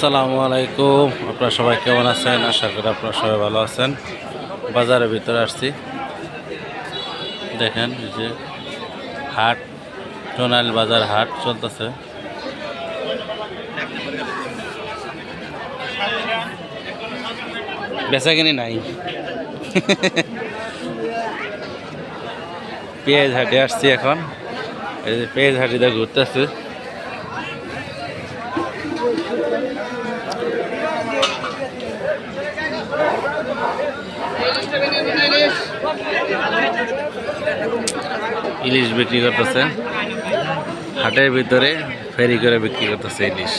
আসসালামু আলাইকুম। আপনারা সবাই কেমন আছেন? আশা করি আপনারা সবাই ভালো আছেন। বাজারের ভিতরে আসছি। দেখেন যে হাট সোনাল বাজার হাট চলতেছে। বেচা কিনি নাই। পেঁয়াজ হাটে আসছি এখন। এই যে পেঁয়াজ হাটিতে ঘুরতেছে। ইলিশ বিক্রি করতেছে। হাটের ভিতরে ফেরি করে বিক্রি করতেছে ইলিশ।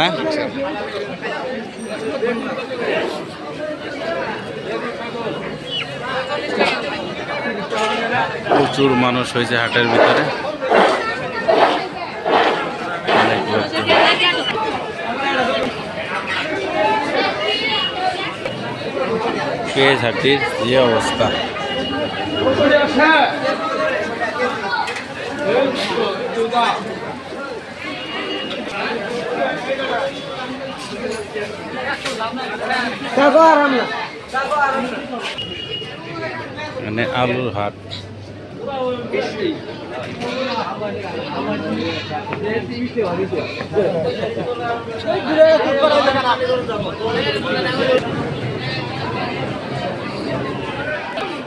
না? প্রচুর মানুষ হয়েছে হাটের ভিতরে। পেঁয়াজ হাটির যে অবস্থা। মানে আলুর হাট